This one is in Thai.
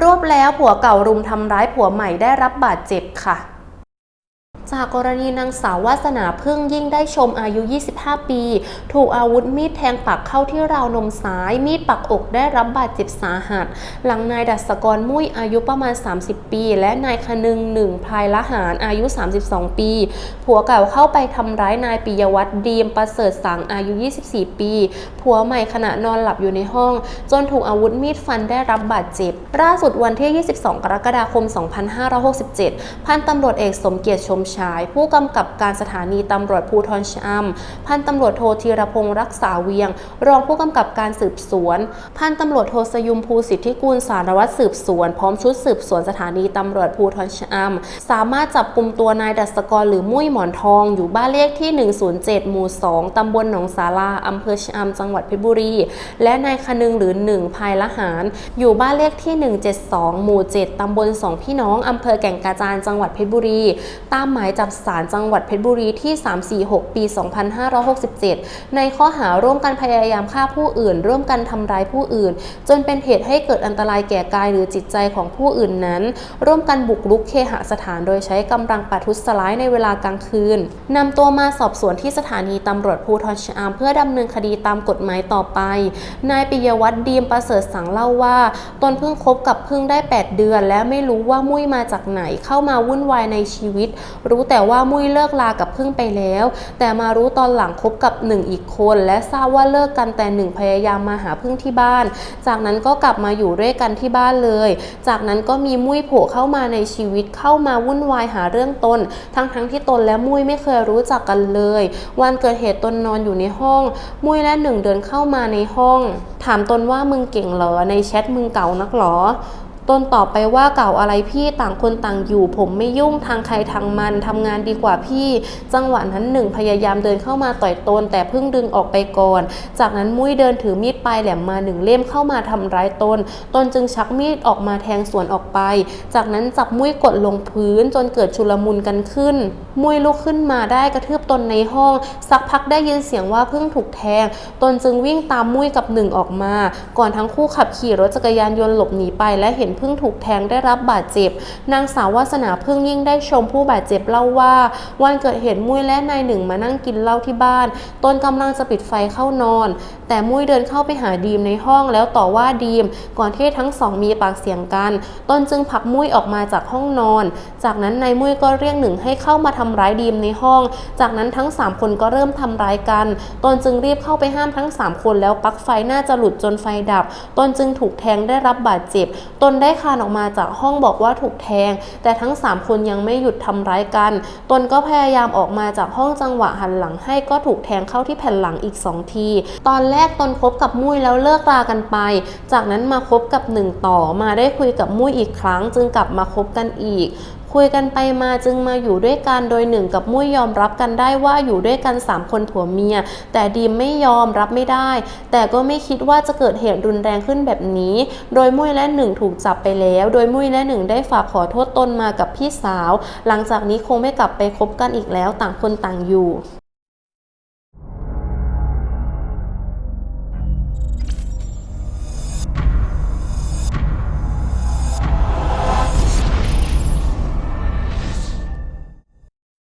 รวบแล้วผัวเก่ารุมทำร้ายผัวใหม่ได้รับบาดเจ็บค่ะ จากกรณีนางสาววาสนาพึ่งยิ่งได้ชมอายุ 25 ปี ถูกอาวุธมีดแทงปักเข้าที่ราวนมซ้าย มีดปักอกได้รับบาดเจ็บสาหัส หลังนายดัศกรมุ้ยอายุประมาณ 30 ปี และนายคนึงหนึ่งพลายละหารอายุ 32 ปี ผัวเก่าเข้าไปทำร้ายนายปิยวัฒน์ดีมประเสริฐสังอายุ 24 ปี ผัวใหม่ขณะนอนหลับอยู่ในห้อง จนถูกอาวุธมีดฟันได้รับบาดเจ็บล่าสุดวันที่ 22 กรกฎาคม 2567 พันตำรวจเอกสมเกียรติชมชาย ผู้กำกับการสถานีตำรวจภูธรชอำพันตำรวจโทธีรพงศ์รักษาเวียง รองผู้กำกับการสืบสวน พันตำรวจโทสยุมภูสิทธิกุลสารวัตรสืบสวน พร้อมชุดสืบสวนสถานีตำรวจภูธรชอำสามารถจับกลุ่มตัวนายดัศกรหรือมุ้ยหมอนทองอยู่บ้านเลขที่ 107 หมู่ 2 ตำบลหนองสาราอำเภอชอำจังหวัดเพชรบุรี และนายคนึงหรือ1ภายละหาร อยู่บ้านเลขที่ 172 หมู่ 7 ตำบลสองพี่น้องอำเภอแก่งกระจานจังหวัดเพชรบุรี ตามหมายจับศาลจังหวัดเพชรบุรีที่ 346 ปี 2567 ในข้อหาร่วมกันพยายามฆ่าผู้อื่น ร่วมกันทำร้ายผู้อื่น จนเป็นเหตุให้เกิดอันตรายแก่กายหรือจิตใจของผู้อื่นนั้น ร่วมกันบุกรุกเคหสถานโดยใช้กำลังประทุษร้ายในเวลากลางคืนนำตัวมาสอบสวนที่สถานีตำรวจภูธรชะอำเพื่อดำเนินคดีตามกฎหมายต่อไป นายปิยวัฒน์ดีมประเสริฐสังเล่าว่าตนเพิ่งคบกับพึ่งได้ 8 เดือน และไม่รู้ว่ามุ้ยมาจากไหนเข้ามาวุ่นวายในชีวิตรู้แต่ว่ามุ้ยเลิกลากับพึ่งไปแล้ว แต่มารู้ตอนหลังคบกับหนึ่งอีกคน และทราบว่าเลิกกันแต่หนึ่งพยายามมาหาพึ่งที่บ้าน จากนั้นก็กลับมาอยู่ด้วยกันที่บ้านเลย จากนั้นก็มีมุ้ยโผล่เข้ามาในชีวิตเข้ามาวุ่นวายหาเรื่องตน ทั้งทั้งที่ตนและมุ้ยไม่เคยรู้จักกันเลย วันเกิดเหตุตนนอนอยู่ในห้อง มุ้ยและหนึ่งเดินเข้ามาในห้อง ถามตนว่ามึงเก่งเหรอในแชทมึงเก่านักหรอ ตนตอบไปว่าเก่าอะไรพี่ต่างคนต่างอยู่ ผมไม่ยุ่งทางใครทางมันทำงานดีกว่าพี่ จังหวะนั้นหนึ่งพยายามเดินเข้ามาต่อยตนแต่เพิ่งดึงออกไปก่อน จากนั้นมุ้ยเดินถือมีดปลายแหลมมาหนึ่งเล่มเข้ามาทำร้ายตนตนจึงชักมีดออกมาแทงสวนออกไป จากนั้นจับมุ้ยกดลงพื้นจนเกิดชุลมุนกันขึ้น มุ้ยลุกขึ้นมาได้กระทืบตนในห้อง สักพักได้ยินเสียงว่าเพิ่งถูกแทง ตนจึงวิ่งตามมุ้ยกับหนึ่งออกมา ก่อนทั้งคู่ขับขี่รถจักรยานยนต์หลบหนีไปและเห็นเพิ่งถูกแทงได้รับบาดเจ็บ นางสาววาสนาเพิ่งยิ่งได้ชมผู้บาดเจ็บเล่าว่า วันเกิดเหตุมุ้ยและนายหนึ่งมานั่งกินเหล้าที่บ้านตนกำลังจะปิดไฟเข้านอน แต่มุ้ยเดินเข้าไปหาดีมในห้องแล้วต่อว่าดีม ก่อนที่ทั้งสองมีปากเสียงกัน ตนจึงผลักมุ้ยออกมาจากห้องนอน จากนั้นนายมุ้ยก็เรียกหนึ่งให้เข้ามาทำร้ายดีมในห้อง จากนั้นทั้ง 3 คนก็เริ่มทำร้ายกัน ตนจึงรีบเข้าไปห้ามทั้ง 3 คนแล้วปลั๊กไฟน่าจะหลุดจนไฟดับ ตนจึงถูกแทงได้รับบาดเจ็บ ตนได้คานออกมาจากห้องบอกว่าถูกแทง แต่ทั้ง 3 คนยังไม่หยุดทำร้ายกัน ตนก็พยายามออกมาจากห้องจังหวะหันหลังให้ก็ถูกแทงเข้าที่แผ่นหลังอีก 2 ที ตอนแรกตนคบกับมุ้ยแล้วเลิกรากันไป จากนั้นมาคบกับหนึ่งต่อมาได้คุยกับมุ้ยอีกครั้ง จึงกลับมาคบกันอีก คุยกันไปมาจึงมาอยู่ด้วยกันโดยหนึ่งกับมุ้ยยอมรับกันได้ว่าอยู่ด้วยกัน 3 คนผัวเมีย แต่ดีมไม่ยอมรับไม่ได้ แต่ก็ไม่คิดว่าจะเกิดเหตุรุนแรงขึ้นแบบนี้ โดยมุ้ยและหนึ่งถูกจับไปแล้ว โดยมุ้ยและหนึ่งได้ฝากขอโทษตนมากับพี่สาว หลังจากนี้คงไม่กลับไปคบกันอีกแล้วต่างคนต่างอยู่